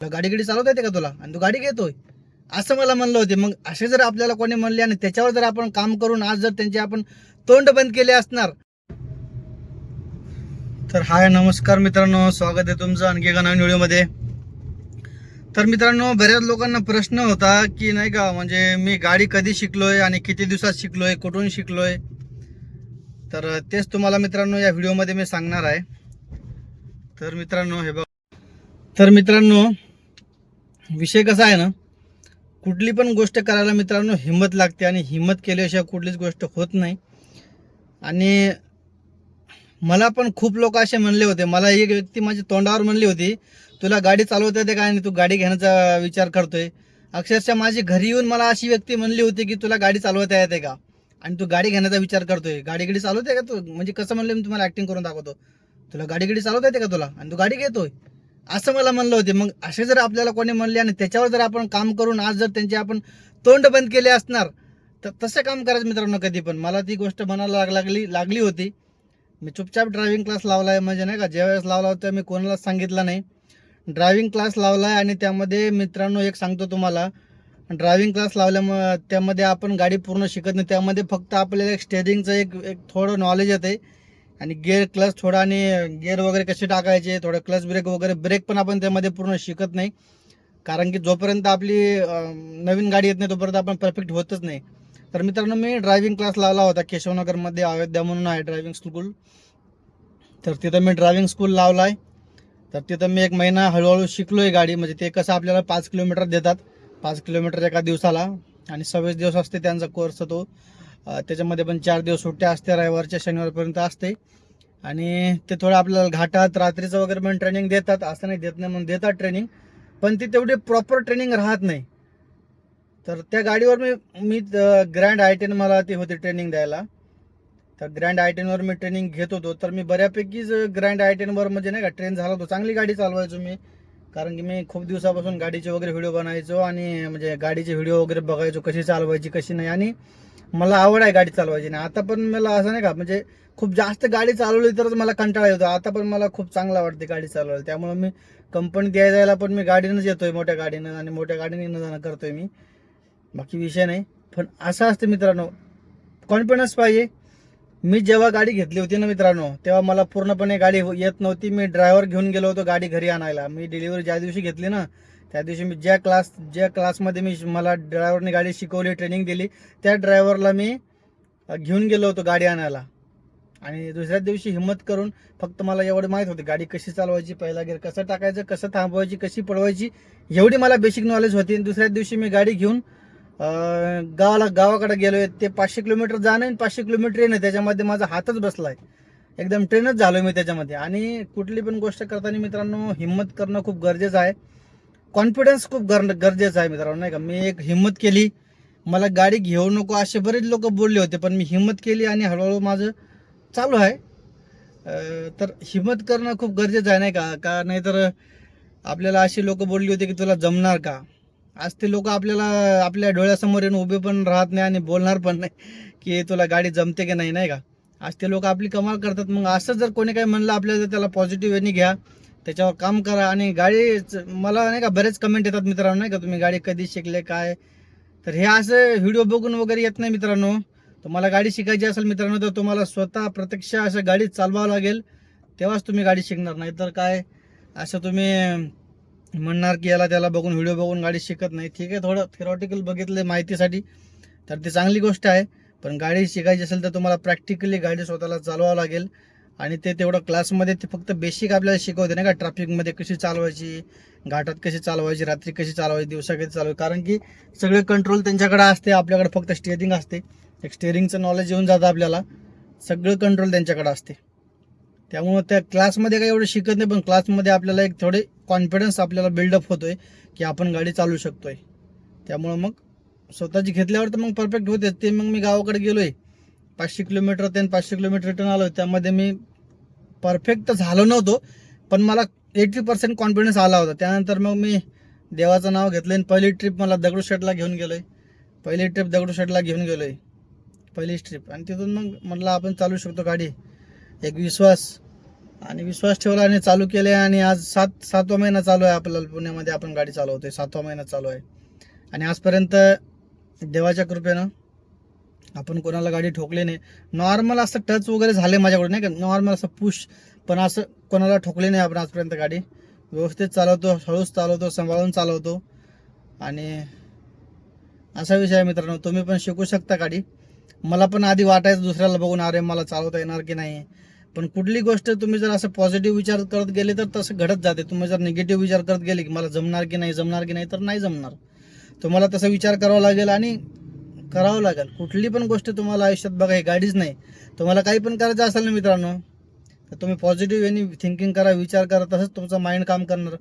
गाडी गिडी चालवता येते का तुला? आणि तू गाडी घेतोय. असं मला म्हणलं होते. मग असे जर आपल्याला कोणी म्हणले आणि त्याच्यावर जर आपण काम करून आज जर त्यांचे आपण तोंड बंद केले असणार. तर हाय नमस्कार मित्रांनो. स्वागत आहे तुमचं आणखी एका नवीन व्हिडिओमध्ये. तर मित्रांनो बऱ्याच लोकांना प्रश्न होता की नाही का म्हणजे मी गाडी कधी शिकलोय आणि किती दिवसात शिकलोय कुठून शिकलोय? तर तेच तुम्हाला मित्रांनो या व्हिडिओमध्ये मी सांगणार आहे. तर मित्रांनो हे बघ. तर मित्रांनो विषय कसा आहे ना कुठली पण गोष्ट करायला मित्रांनो हिंमत लागते आणि हिंमत केल्याशिवाय कुठलीच गोष्ट होत नाही. आणि मला पण खूप लोक असे म्हणले होते मला एक व्यक्ती माझ्या तोंडावर म्हणली होती तुला गाडी चालवता येते का आणि तू गाडी घेण्याचा विचार करतोय? अक्षरशः माझी घरी येऊन मला अशी व्यक्ती म्हणली होती की तुला गाडी चालवता येते का आणि तू गाडी घेण्याचा विचार करतोय? गाडी गाडी चालवते का तू? म्हणजे कसं म्हणलं मी तुम्हाला ऍक्टिंग करून दाखवतो. तुला गाडी गाडी चालवता येते का तुला? आणि तू गाडी घेतोय. असं मला म्हणलं होते. मग असे जर आपल्याला कोणी म्हणले आणि त्याच्यावर जर आपण काम करून आज जर त्यांचे आपण तोंड बंद केले असणार तर तसं काम करायचं मित्रांनो कधी पण. मला ती गोष्ट म्हणायला लाग लागली लागली होती. मी चुपचाप ड्रायव्हिंग क्लास लावला आहे म्हणजे नाही का ज्यावेळेस लावला होता मी कोणालाच सांगितलं नाही. ड्रायव्हिंग क्लास लावला आहे आणि त्यामध्ये मित्रांनो एक सांगतो तुम्हाला. ड्रायव्हिंग क्लास लावल्यामुळे त्यामध्ये आपण गाडी पूर्ण शिकत नाही. त्यामध्ये फक्त आपल्याला एक स्टेरिंगचं एक एक थोडं नॉलेज येते आणि गेअर क्लच थोडा आणि गेअर वगैरे कसे टाकायचे थोडं क्लच ब्रेक वगैरे ब्रेक पण आपण त्यामध्ये पूर्ण शिकत नाही. कारण की जोपर्यंत आपली नवीन गाडी येत नाही तोपर्यंत आपण परफेक्ट होतच नाही. तर मित्रांनो मी ड्रायव्हिंग क्लास लावला होता केशवनगरमध्ये अयोध्या म्हणून आहे ड्रायव्हिंग स्कूल तर तिथं मी ड्रायव्हिंग स्कूल लावला आहे तर तिथं मी एक महिना हळूहळू शिकलो आहे गाडी. म्हणजे ते कसं आपल्याला पाच किलोमीटर देतात. पाच किलोमीटर एका दिवसाला. आणि सव्वीस दिवस असते त्यांचा कोर्स तो. त्याच्यामध्ये पण चार दिवस सुट्ट्या असते रविवारच्या शनिवारपर्यंत असते. आणि ते थोडं आपल्याला घाटात रात्रीचं वगैरे पण ट्रेनिंग देतात असं नाही देत नाही म्हणून देतात ट्रेनिंग पण ती तेवढी प्रॉपर ट्रेनिंग राहत नाही. तर त्या गाडीवर मी मी ग्रँड आय टेन मला ती होती ट्रेनिंग द्यायला. तर ग्रँड आय टेनवर मी ट्रेनिंग घेत होतो. तर मी बऱ्यापैकीच ग्रँड आय टेनवर म्हणजे नाही का ट्रेन झाला होतो. चांगली गाडी चालवायचो मी. कारण की मी खूप दिवसापासून गाडीचे वगैरे व्हिडिओ बनायचो आणि म्हणजे गाडीचे व्हिडिओ वगैरे बघायचो कशी चालवायची कशी नाही. आणि मला आवड आहे गाडी चालवायची नाही आता पण मला असं नाही का म्हणजे खूप जास्त गाडी चालवली तरच मला कंटाळा येतो. आता पण मला खूप चांगला वाटते गाडी चालवायला. त्यामुळे मी कंपनीत यायला जायला पण मी गाडीनंच येतोय मोठ्या गाडीनं आणि मोठ्या गाडीने येणं जाणं करतोय मी. बाकी विषय नाही. पण असं असतं मित्रांनो. कॉन्फिडन्स पाहिजे. मी जेव्हा गाडी घेतली होती ना मित्रांनो तेव्हा मला पूर्णपणे गाडी हो- येत नव्हती. मी ड्रायव्हर घेऊन गेलो होतो गाडी घरी आणायला. मी डिलिव्हरी ज्या दिवशी घेतली ना त्या दिवशी मी ज्या क्लास ज्या क्लासमध्ये मी मला ड्रायव्हरने गाडी शिकवली ट्रेनिंग दिली त्या ड्रायव्हरला मी घेऊन गेलो होतो गाडी आणायला. आणि दुसऱ्या दिवशी हिंमत करून फक्त मला एवढं माहीत होती गाडी कशी चालवायची पहिला गिअर कसं टाकायचं कसं थांबवायची कशी पळवायची एवढी मला बेसिक नॉलेज होती. आणि दुसऱ्या दिवशी मी गाडी घेऊन गावाला गावाकडे गेलोय ते पाचशे किलोमीटर जाणं आणि पाचशे किलोमीटर येणं त्याच्यामध्ये माझा हातच बसलाय. एकदम ट्रेनच झालो मी त्याच्यामध्ये. आणि कुठली पण गोष्ट करताना मित्रांनो हिंमत करणं खूप गरजेचं आहे. कॉन्फिडन्स खूप गर गरजेचं आहे मित्रांनो नाही का? मी एक हिंमत केली. मला गाडी घेऊ नको असे बरेच लोक बोलले होते पण मी हिंमत केली आणि हळूहळू माझं चालू आहे. तर हिंमत करणं खूप गरजेचं आहे नाही का? का नाहीतर आपल्याला अशी लोक बोलली होती की तुला जमणार का? आज ते लोक आपल्याला आपल्या डोळ्यासमोर येऊन उभे पण राहत नाही आणि बोलणार पण नाही की तुला गाडी जमते की नाही नाही का? आज ते लोक आपली कमाल करतात. मग असं जर कोणी काही म्हणलं आपल्याला त्याला पॉझिटिव्ह वेनी घ्या. त्याच्यावर काम करा आणि गाडी मला नाही का बरेच कमेंट येतात मित्रांनो नाही का? तुम्ही गाडी कधी शिकले काय? तर हे असं व्हिडिओ बघून वगैरे येत नाही मित्रांनो. तुम्हाला गाडी शिकायची असेल मित्रांनो तर तुम्हाला स्वतः प्रत्यक्ष असं गाडी चालवावं लागेल. तेव्हाच तुम्ही गाडी शिकणार. नाही तर काय? असं तुम्ही म्हणणार की याला त्याला बघून व्हिडिओ बघून गाडी शिकत नाही. ठीक आहे थोडं थिरॉटिकल बघितलं माहितीसाठी. तर ती चांगली गोष्ट आहे. पण गाडी शिकायची असेल तर तुम्हाला प्रॅक्टिकली गाडी स्वतःला चालवावं लागेल. आणि ते तेवढं क्लासमध्ये ते फक्त बेसिक आपल्याला शिकवते नाही का? ट्रॅफिकमध्ये कशी चालवायची घाटात कशी चालवायची रात्री कशी चालवायची दिवसा कशी चालवायची? कारण की सगळे कंट्रोल त्यांच्याकडे असते आपल्याकडे फक्त स्टेअरिंग असते. एक स्टेअरिंगचं नॉलेज येऊन जातं आपल्याला. सगळं कंट्रोल त्यांच्याकडे असते. त्यामुळं त्या क्लासमध्ये काही एवढं शिकत नाही पण क्लासमध्ये आपल्याला एक थोडे कॉन्फिडन्स आपल्याला बिल्डअप होतोय की आपण गाडी चालू शकतोय. त्यामुळं मग स्वतःची घेतल्यावर तर मग परफेक्ट होते. ते मग मी गावाकडे गेलोय. पाचशे किलोमीटर ते पाचशे किलोमीटर रिटर्न आलो त्यामध्ये मी परफेक्ट तर झालो नव्हतो पण मला एटी पर्सेंट कॉन्फिडन्स आला होता. त्यानंतर मग मी देवाचं नाव घेतलं आणि पहिली ट्रिप मला दगडूशेठला घेऊन गेलोय. पहिली ट्रिप दगडूशेठला घेऊन गेलोय. पहिलीच ट्रिप आणि तिथून मग म्हटलं आपण चालू शकतो गाडी. एक विश्वास आणि विश्वास ठेवला आणि चालू केले आणि आज सात सातवा महिना चालू आहे आपल्याला पुण्यामध्ये आपण गाडी चालवतोय सातवा महिना चालू आहे. आणि आजपर्यंत देवाच्या कृपेनं आपण कोणाला गाडी ठोकली नाही. नॉर्मल असं टच वगैरे झाले माझ्याकडून नाही का? नॉर्मल असं पुश पण असं कोणाला ठोकले नाही आपण आजपर्यंत गाडी. व्यवस्थित चालवतो हळूच चालवतो सांभाळून चालवतो. आणि असा विषय आहे मित्रांनो तुम्ही पण शिकू शकता गाडी. मला पण आधी वाटायचं दुसऱ्याला बघून अरे मला चालवता येणार की नाही? पण कुठली गोष्ट तुम्ही जर असं पॉझिटिव्ह विचार करत गेले तर तसं घडत जाते. तुम्ही जर निगेटिव्ह विचार करत गेले की मला जमणार की नाही जमणार की नाही तर नाही जमणार. तुम्हाला तसा विचार करावा लागेल आणि करावं लागेल. कुठली पण गोष्ट तुम्हाला आयुष्यात बघा हे गाडीच नाही. तुम्हाला काही पण करायचं असेल ना मित्रांनो तर तुम्ही पॉझिटिव्ह आणि थिंकिंग करा विचार करा तसंच तुमचं माइंड काम करणार.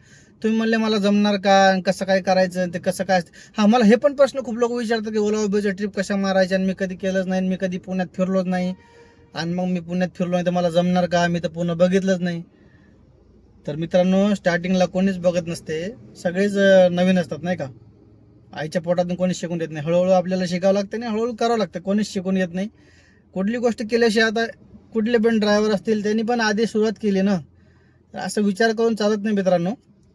तुम्ही म्हणले मला जमणार का? आणि कसं काय करायचं? ते कसं काय हा मला हे पण प्रश्न खूप लोक विचारतात की ओला उबेरच्या ट्रिप कशा मारायच्या? आणि मी कधी केलंच नाही आणि मी कधी पुण्यात फिरलोच नाही. आणि मग मी पुण्यात फिरलो नाही तर मला जमणार का? मी तर पुन्हा बघितलंच नाही. तर मित्रांनो स्टार्टिंगला कोणीच बघत नसते. सगळेच नवीन असतात नाही का? आईच्या पोटातून कोणीच शिकून देत नाही. हळूहळू आपल्याला शिकावं लागतं आणि हळूहळू करावं लागतं. कोणीच शिकून येत नाही. कुठली गोष्ट केल्याशिवाय आता कुठले पण ड्रायव्हर असतील त्यांनी पण आधी सुरुवात केली ना? तर असं विचार करून चालत नाही मित्रांनो.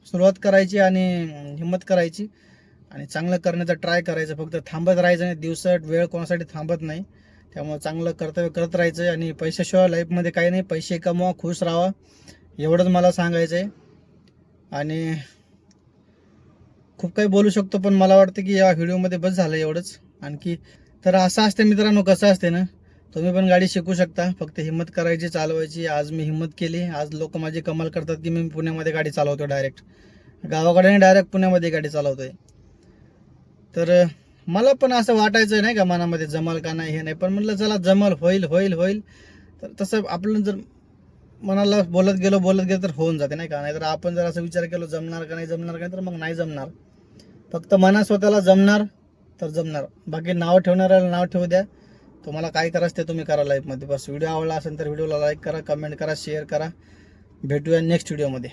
सुरुवात करायची आणि हिंमत करायची. आणि चांगलं करण्याचा ट्राय करायचं. फक्त थांबत राहायचं नाही. दिवसात वेळ कोणासाठी थांबत नाही. त्यामुळे चांगलं कर्तव्य करत राहायचं आणि पैशाशिवाय लाईफमध्ये काही नाही. पैसे कमवा खुश राहा एवढंच मला सांगायचं आहे आणि खूप काही बोलू शकतो पण मला वाटतं की या व्हिडिओमध्ये बस झालं एवढंच. आणखी तर असं असते मित्रांनो कसं असते ना? तुम्ही पण गाडी शिकू शकता. फक्त हिंमत करायची चालवायची. आज मी हिंमत केली. आज लोक माझी कमाल करतात की मी पुण्यामध्ये गाडी चालवतो डायरेक्ट गावाकडे डायरेक्ट पुण्यामध्ये गाडी चालवतोय. तर मला पण असं वाटायचं नाही का मनामध्ये जमल का नाही हे नाही. पण म्हटलं चला जमल होईल होईल होईल. तर तसं आपलं जर मनाला बोलत गेलो बोलत गेलो तर होऊन जाते नाही का? नाहीतर आपण जर असं विचार केलो जमणार का नाही जमणार का नाही? तर मग नाही जमणार. फक्त मना स्वतःला जमणार तर जमणार. बाकी नाव ठेवणाऱ्याला नाव ठेवू द्या. तुम्हाला काय करायचं ते तुम्ही करा लाईफमध्ये बस व्हिडिओ आवडला असेल तर व्हिडिओला लाईक करा कमेंट करा शेअर करा. भेटूया नेक्स्ट व्हिडिओमध्ये